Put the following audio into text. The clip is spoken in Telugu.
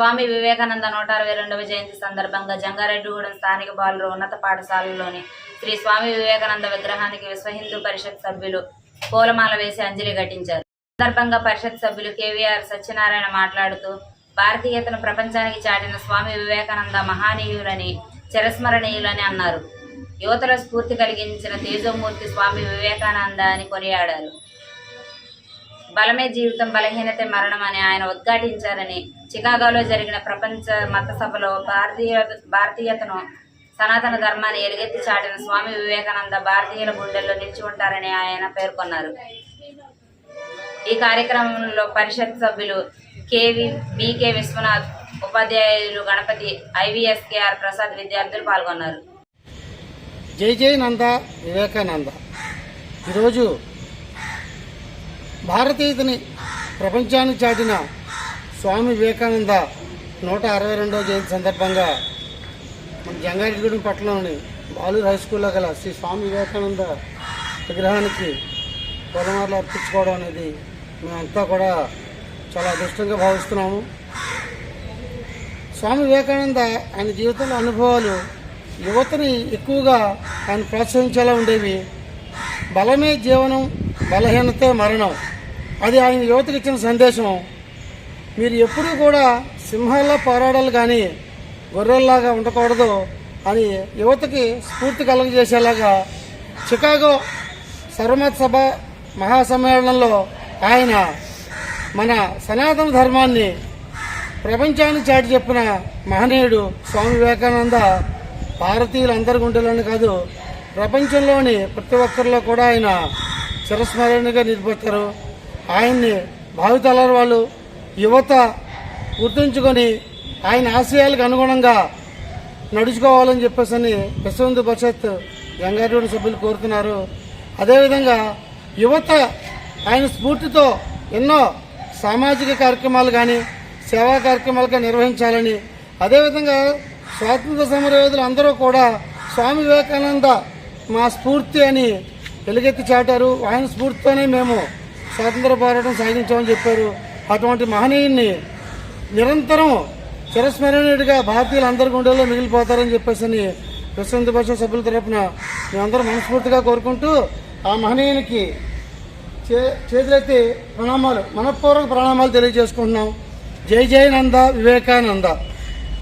స్వామి వివేకానంద నూట అరవై రెండవ జయంతి సందర్భంగా జంగారెడ్డిగూడెం స్థానిక బాలురు ఉన్నత పాఠశాలలోని శ్రీ స్వామి వివేకానంద విగ్రహానికి విశ్వ హిందూ పరిషత్ సభ్యులు పూలమాల వేసి అంజలి ఘటించారు. సందర్భంగా పరిషత్ సభ్యులు కేవీఆర్ సత్యనారాయణ మాట్లాడుతూ భారతీయతను ప్రపంచానికి చాటిన స్వామి వివేకానంద మహానీయులని చిరస్మరణీయులని అన్నారు. యువతలో స్ఫూర్తి కలిగించిన తేజోమూర్తి స్వామి వివేకానంద అని కొనియాడారు. బలమే జీవితం బలహీనతే మరణం అని ఆయన ఉద్ఘాటించారని చికాగోలో జరిగిన ప్రపంచ మత సభలో భారతీయ భారతీయతను సనాతన ధర్మాన్ని ఎలుగెత్తి చాటిన స్వామి వివేకానంద భారతీయుల గుండెల్లో నిలిచి ఉంటారని ఆయన పేర్కొన్నారు. ఈ కార్యక్రమంలో పరిషత్ సభ్యులు కేవి బీకే విశ్వనాథ్ ఉపాధ్యాయులు గణపతి ఐవిఎస్కేఆర్ ప్రసాద్ విద్యార్థులు పాల్గొన్నారు. జై జై నంద వివేకానంద. ఈరోజు భారతీయతని ప్రపంచాన్ని చాటిన స్వామి వివేకానంద నూట అరవై రెండవ జయంతి సందర్భంగా మన జంగారెడ్డిగూడెం పట్టణంలోని బాలూరు హై స్కూల్లో గల శ్రీ స్వామి వివేకానంద విగ్రహానికి పొలమార్లు అర్పించుకోవడం అనేది మేమంతా కూడా చాలా అదృష్టంగా భావిస్తున్నాము. స్వామి వివేకానంద ఆయన జీవితంలో అనుభవాలు యువతని ఎక్కువగా ఆయన ప్రోత్సహించేలా ఉండేవి. బలమే జీవనం బలహీనతే మరణం. అది ఆయన యువతకి ఇచ్చిన సందేశం. మీరు ఎప్పుడూ కూడా సింహాల్లో పోరాడాలి కానీ గొర్రెల్లాగా ఉండకూడదు అని యువతకి స్ఫూర్తి కలుగజేసేలాగా చికాగో సర్వమత సభ మహాసమ్మేళనంలో ఆయన మన సనాతన ధర్మాన్ని ప్రపంచాన్ని చాటి చెప్పిన మహనీయుడు స్వామి వివేకానంద భారతీయులందరి గుండెలోనే కాదు ప్రపంచంలోని ప్రతి ఒక్కరిలో కూడా ఆయన చిరస్మరణగా నిలబడతారు ఆయన్ని భావితరాల వాళ్ళు యువత గుర్తుంచుకొని ఆయన ఆశయాలకు అనుగుణంగా నడుచుకోవాలని చెప్పేసి అని విశ్వంతు పరిషత్ గంగారెడ్డి సభ్యులు కోరుతున్నారు. అదేవిధంగా యువత ఆయన స్ఫూర్తితో ఎన్నో సామాజిక కార్యక్రమాలు కానీ సేవా కార్యక్రమాలు కానీ నిర్వహించాలని అదేవిధంగా స్వాతంత్ర సమరయోధులు అందరూ కూడా స్వామి వివేకానంద మా స్ఫూర్తి అని వెలుగెత్తి చాటారు. ఆయన స్ఫూర్తితోనే మేము స్వాతంత్ర పోరాటం సాగించామని చెప్పారు. అటువంటి మహనీయుని నిరంతరం చిరస్మరణీయుడిగా భారతీయులు అందరి గుండెల్లో మిగిలిపోతారని చెప్పేసి అని విశ్వంత భాష సభ్యుల తరపున మేమందరం మనస్ఫూర్తిగా కోరుకుంటూ ఆ మహనీయునికి చే చేతులెత్తి ప్రణామాలు మనపూర్వక ప్రణామాలు తెలియజేసుకుంటున్నాం. జై జై నంద వివేకానంద.